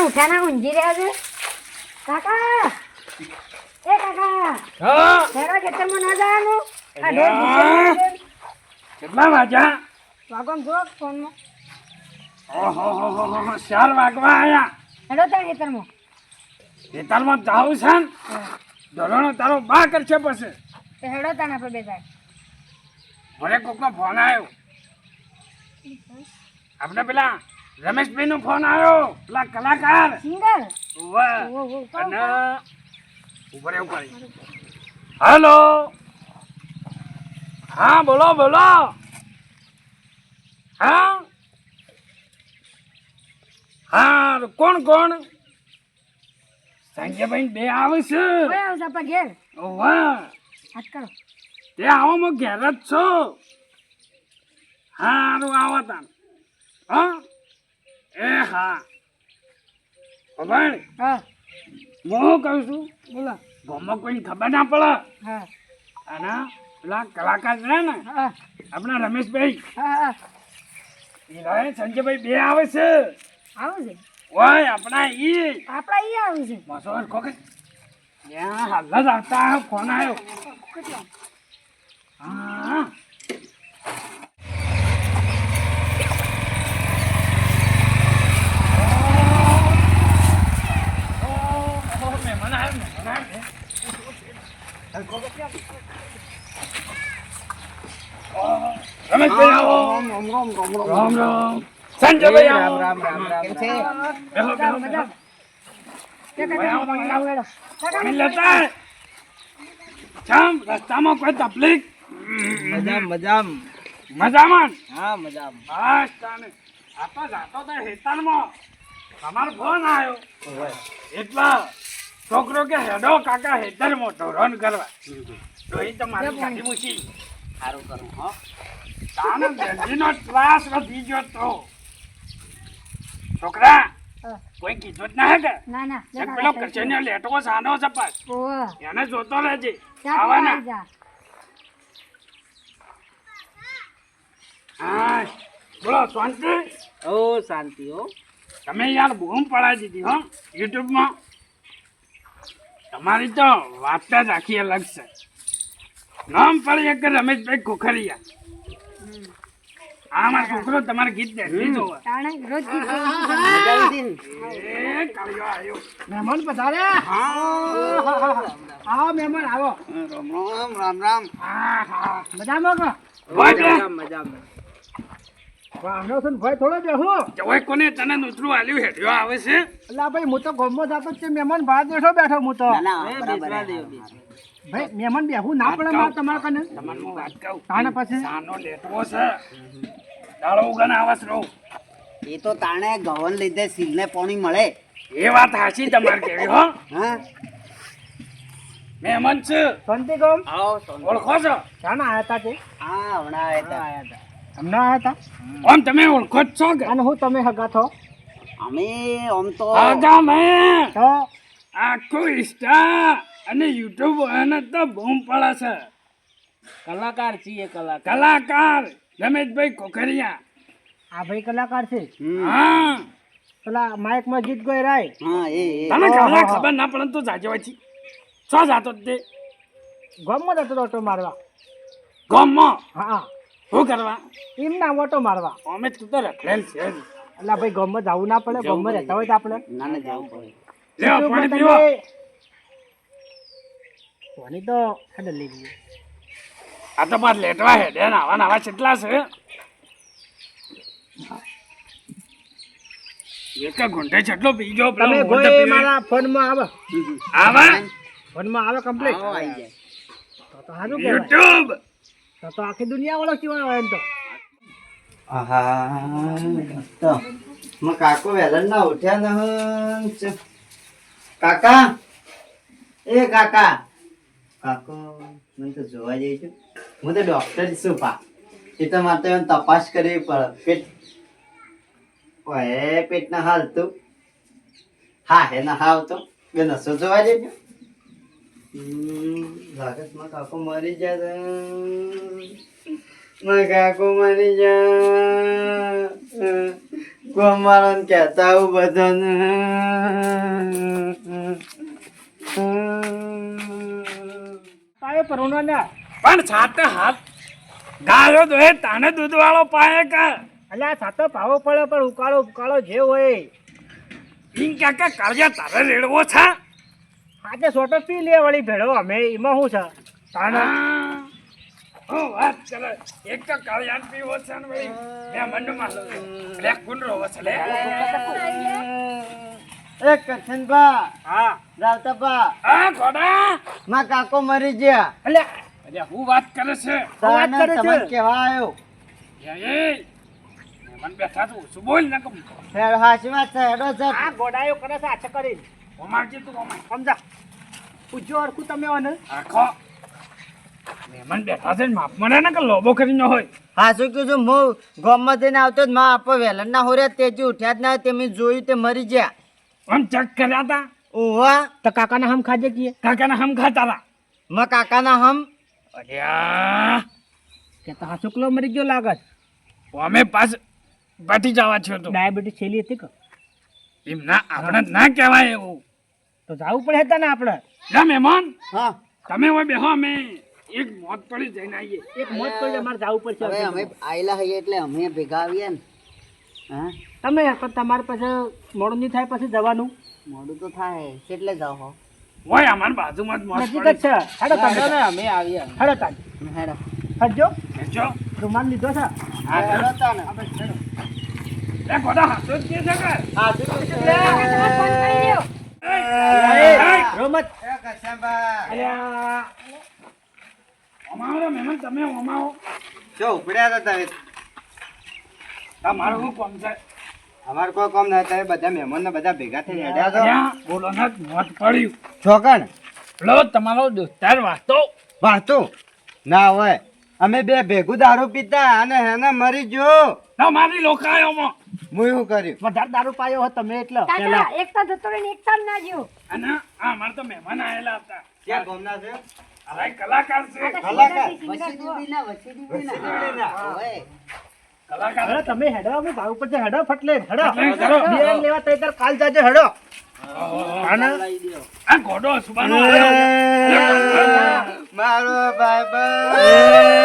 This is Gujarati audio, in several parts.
પણ ઉઠાના ઊંઘી રહ્યા છે? કાકા! એ કાકા! હા? ઘેરો ખેતરમાં ના જવાનું? આ ઢોર ભૂખ્યા છે. કેટલા વાગ્યા? વાગોમ જો ફોનમાં. ઓહો હો હો હો હો, ચાર વાગવા આયા. હેડો તાર ખેતરમાં. ખેતરમાં જાવું છે ને? ધોરણો તારો બા કરશે પછી. તો હેડો તાર આપણે બે જાય મને કોકનો ફોન આવ્યો. આપણે પેલા રમેશભાઈ નો ફોન આવ્યો. પેલા કલાકાર. સિંગર ઉપર એવું કરી હેલો. હા બોલો બોલો. હા? હા કોણ કોણ? સંજયભાઈ બે આવે છે. આવશે આપણા ઘેર. વાહ કરો. તે આવો હું ઘેર જ છો. હા આવો તાન. હા? એ હા. ખબર? હા. હું કહું છું? બોલો. ગામમાં કોઈને ખબર ના પડે? હા. અને પેલા કલાકાર છે ને હા. આપણા રમેશભાઈ. હા એ સંજયભાઈ બે આવે છે. આવું છે? ઓય આપણા ઈ. આપણા અહીંયા આવે છે? મસોર ખોકે ત્યાં હાલ જ આવતા ફોન આવ્યો. હા મહેમાન આવ્યો મહેમાન આવ્યો રમેશભાઈ આવો રામ રામ રામ. રામ બેહો, બેહો, બેહો. રામ રામ આવું હેડો કાકા પાણી બેહો આય. રસ્તામાં કોઈ તકલીફ? મજામ મજામ. મજામાં? હા મજામ. બસ તાને. આ તો જાતો તો હેતાનમાં તમારો ફોન આવ્યો. એટલા છોકરો કે હેડો કાકા હેતર મોટો રન કરવા તો મારી ગાડી મૂકી. સારું કરું હો. તાને બેનજીનો ત્રાસ વધી ગયો તો. છોકરા કોઈ કીધું જ ના હે ના ના પેલો કરશનનો લેટવો સાનો છે પાછ એને જોતો રહેજે. આવવાના હા. બોલો શાંતિ? ઓ શાંતિ હો. તમે યાર બૂમ પડાવી દીધી હો યુટ્યુબમાં. તમારી તો વાત જ આખી અલગ છે. નામ પડી એક રમેશભાઈ કુખરિયા આ મારો છોકરો તમારે ગીત જોવે. તાણે રોજ ગીત એ કાળિયો આવ્યો મહેમાન પધાર્યા? આવો મહેમાન આવો. રામ રામ રામ. રામ હા હા. મજામાં કો? હોય બે. મજામ મજામ. વાહનો છે ભાઈ થોડો બેહો જવાય કોને તને નૂતરું આલ્યું હેઠ્યો આવે છે. અલા ભાઈ હું તો ગોમો જાતો છે મહેમાન બહાર બેઠો બેઠો હું તો. ના ના બેસવા દો ભાઈ મહેમાન બેહું ના પડે મારા તમારા કને? તમને હું વાત કહું તાણે પછી? સાનો લેટવો છે. દાડો ઉગન આવસ રહું. એ તો તાણે ગવન લીધે સિંહને પાણી મળે. એ વાત હાચી તમારે કેવી હો. હા. મહેમાન છે. શાંતિ ગમ. આવો ઓળખો છો? શાના આયા હતા તે હા હમણાં આયા હતા હમણાં આયા હતા ઓમ તમે ઓળખો જ છો કે? અને હું તમે હગા થો? અમે આમ તો આગા મે. તો? આખો ઇન્સ્ટા અને યુટ્યુબ એને તો બૂમ પડે છે. કલાકાર છીએ કલાકાર. કલાકાર. રમેશભાઈ કોકરિયા. આ ભાઈ કલાકાર છે. હા. પેલા માઇકમાં ગીત ગઈ રાય. હા એ એ. તને કલા ખબર ના પડે તો જાજો વાંચી છો જાતો તે. ગમમાં જતો ઓટો મારવા. ગામમાં હા. શું કરવા? એમ ના ઓટો મારવા. અમે તું તો રખડેલ છે એટલે ભાઈ ગમમાં જવું ના પડે ગમમાં રહેતા હોય તો આપણે. ના ના જવું પડે. લે પાણી પીવો. પાણી તો હેડે લઈ લઈએ આ તો બાદ લેટવા હે ડે આવા નાવા કેટલા છે? એક ઘૂંટે છેટલો પી ગયો તમે કોઈ. મારા ફોનમાં આવે. આવા? ફોનમાં આવે કમ્પ્લીટ આવો આવી જાય. તો તો હારું કહેવાય. યુટ્યુબ! તો તો આખી દુનિયા ઓળખતી હોય એમ તો. આહા તો માં કાકો વહેલા ના ઉઠ્યા ન કાકા? એ કાકા. કાકો મને તો જોવા જઈ છું. હું તો ડોક્ટર છું, પા. એ તો મારે તો એમ તપાસ કરવી પડે. પેટ ઓએ પેટ ના હાલતું. હા, હે ના હાવતો બે નસો જોવા જઈ છું. લાગે કાકો મરી જાય મારા કાકો મરી જા કોમાળાને કહેતા આવું બધાને. પાયે પરોનો પણ સાથે હાથ. ગાયો દોહે તાને દૂધ વાળો પાયે કા અલ્યા સાતો ભાવો પડે પણ ઉકાળો ઉકાળો જે હોય. ઈન કાકા કાળજા તારે રેડવો છે? આજે સોટો પી લે વળી ભેળો. અમે એમાં શું છે? તાણે હું. વાત કરે. એક તો કાળજા પીવો છે ને વળી. લે. કુંડરો વસે લે એ કરશનભા હા. રાવતાભા આ ખોડા માં કાકો મરી ગયા. એટલે અરે હું વાત કરે છે? વાત કરે છે. તમને કેવા આવ્યો એ. મન બેઠા તો શું બોલ ન કમ. હેડ હાચી વાત છે આ ગોડાયો કરે છે આછે કરી ઓમાજી તું ઓમાર સમજા. પૂછ્યો અરખું તમે ઓને આખો મહેમાન બેઠા છે ને માપ મને ને કે લોબો કરીને હોય. હાચું કીધું? હું ગામમાં જઈને આવતો જ માં આપો વેલણ ના હોર્યા તેજી ઉઠ્યા જ ના તે મેં જોયું તે મરી ગયા. આમ ચેક કર્યા હતા ઉવા તો કાકાના હમ ખાજે કીએ કાકાના હમ ખાતા હતા માં કાકાના હમ અલ્યા કે તો હા શુક્લો મરી ગયો લાગત અમે પાસ બાટી જવા છો તો ડાયાબિટીસ છેલી હતી કે એમ ના આપણે ના કહેવાય એવું તો જવું પડે હતા ને આપણે ના મહેમાન હા તમે હોય બેહો અમે એક મોત પડી જઈને આવીએ એક મોત પડી અમારે મારે જવું પડશે અમે આયલા હઈએ એટલે અમે ભેગા આવીએ ને। હા? તમે પણ તમારે પછી મોડું નહીં થાય પછી જવાનું? મોડું તો થાય કેટલે જાવ હો? ઓય અમાર બાજુમાં જ મોત નજીક જ છે. હેડો તમે. અમે આવીએ હેડો તાન હેડો. હજો હજો રૂમાલ લીધો છે. હા હેડો. તાને. એ ગોડા હાથો જ કે છે કે? હા, તો છે. એ, એ, રોમત. એ કશાબા. અલ્યા. અમારો મહેમાન તમે ઓમાઓ જો ઉપડ્યા હતા તમે. તમારું શું કામ છે? અમારે કોઈ કામ ના થાય બધા મહેમાન ને બધા ભેગા થઈ હેડ્યા છો. બોલો ને મોત પડ્યું. છોકણ લો તમારો દોસ્તાર વાતો. વાતો? ના હોય. અમે બે ભેગું દારૂ પીતા અને હેને મરી જો તમારી લોકાયોમાં. હું એવું કર્યું? વધારે દારૂ પાયો હોય તમે એટલે. કાકા પેલા એક જતો રહીને એકતા ના જ્યો અને આ અમારે તો મહેમાન આયેલા હતા. ક્યાં ગોમના છે? અરે કલાકાર છે. કલાકાર. કલાકાર તમે હેડો અમે ભાવ ઉપર જે હેડો ફટલે હેડો. બિયારણ લેવા તઈ તાર કાલ જાજે હેડો. આના? આ ગોડો સુબાનો મારો ભાઈ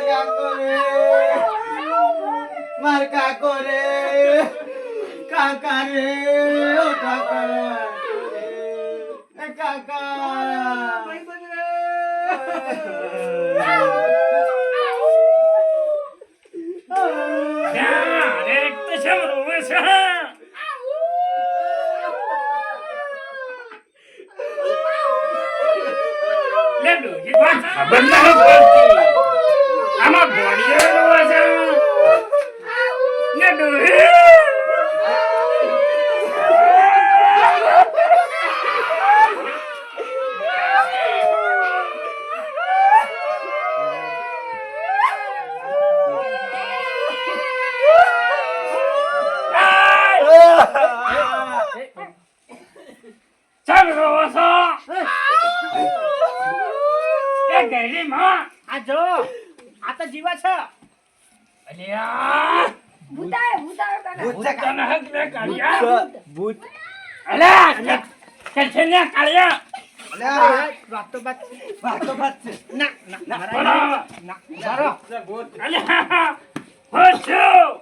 કાકો રે. માર કાકો રે કાકા રે ઓ કાકા એ આમાં બોડીએ રોવે છે લે ડોશી ચાલ રોવો છો એ ગેરી માં આ જો આ તો જીવા છે અલ્યા ભૂતાય ભૂતાય કાકા ભૂત છે તને હક લે કાળિયા ભૂત અલ્યા કે છે ને કાળિયા વાત તો વાતો વાત છે ના ના બરાબર. મારો હો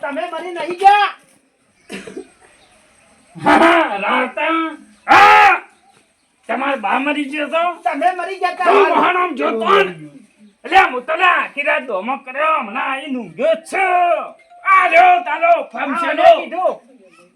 તમે મરી ગયા બા મરી ગયો તો તમે મરી ગયા તો તા મહાનામ ને હું તને આખી રાત ધોમો કર્યો, હમણાં અહીં ઊંઘ્યો છું આ રહ્યો તારો ફંક્શનો કીધું.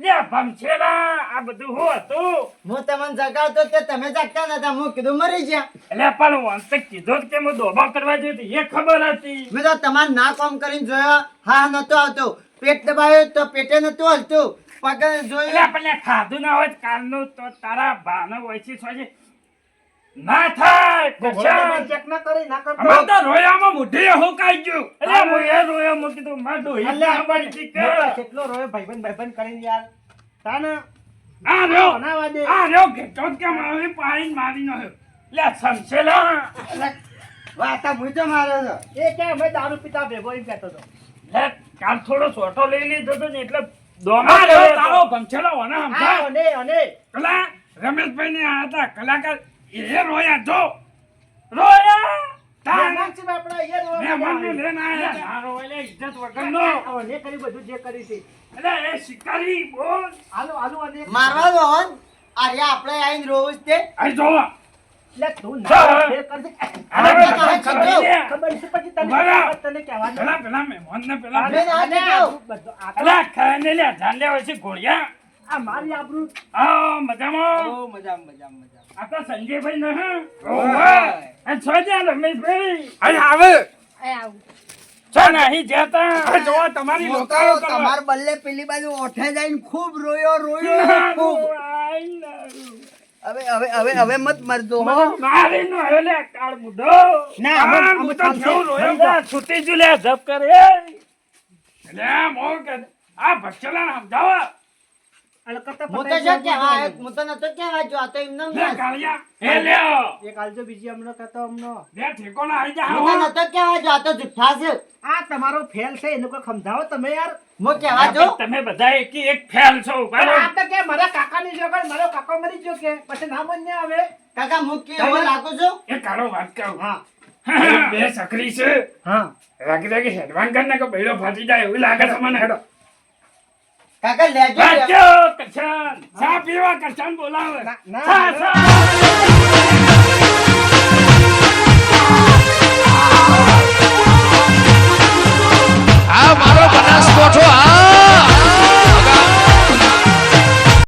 લે ફંક્શેલા આ બધું હું હતું? હું તમને જગાવતો તે તમે જાગતા નતા હું કીધું મરી ગયા એટલે પણ વંશ કીધો જ કે હું દોબા કરવા જઈ હતી એ ખબર હતી. મેં તો તમારું ના કામ કરીને જોયો હા નતો આવતો. પેટ દબાયો તો પેટે નતું હલતું. પગ જોયું. આપણને ખાધું ના હોય કાલનું તો તારા ભાનો વયસી સોજી ના થાય ઘોડો ચેક ના કરી ના કરતો. અમાર તો રોયામાં મુઠ્ઠીએ હુંકાઈ ગયો. અરે હું એ રોયા મૂકી તો માર ડોહી અલ્યા, અમારી પાડી કે. મોટો કેટલો રોયો ભાઈબંધ ભાઈબંધ કરીને યાર. તાને આ રહ્યો, બનાવવા દે. આ રહ્યો કે જ કેમ મારી પાડીને મારી નાખ્યો. લે, સમસેલા. વાતા હું તો મારો છો એ કે અમે દારૂ પીતા ભેગો એમ કહેતો હતો. લે, કાલ થોડો સોટો લઈ લીધો તો ને એટલે દોમા તારો ભમછેલો વના આ અને અને કલા રમેશભાઈ ને આ હતા કલાકાર એ રોયા જો. રોયા? મારવા અરે આપણે આઈને રોવું જ. તે અહીં જોવા ઘોડિયા. આ મારી મજામાં. મજા મજા મજા આ તો સંજયભાઈ ને છો જ્યાં રમેશભાઈ? અહીં આવે. છો નહીં જતા આ તમારી લોકાઓ તમાર બલ્લે પેલી બાજુ ઓઠે જઈને ખૂબ રોયો રોયો ખૂબ. હવે હવે હવે હવે મત મરજો હો. મારી નો હવે લે કાળ મુઢો. ના, હું તો ચાલશે. રોયો છૂટી જ્યું લે, જપ કરે. લે, મોં આ ભક્ષલા સમજાવો. તમારો ફેલ છે એનું કોઈ સમજાવો તમે યાર. હું કહેવા જો. તમે બધા એકી એક ફેલ છો પણ આ તો કે મારા મારો કાકો મરી ગયો કે પછી ના આવે? કાકા હું કેવો લાગુ છું? એ કાળો વાત કહું. હા. બે સકરી છે. હા. રાગી રાગી હેડવાન કરે બૈરો ફાટી જાય એવું લાગે છે મને. હેડો. કાકા લેજો લેજો કરશન ચા પીવા કરશન બોલાવે. ના આ મારો બનાસ આ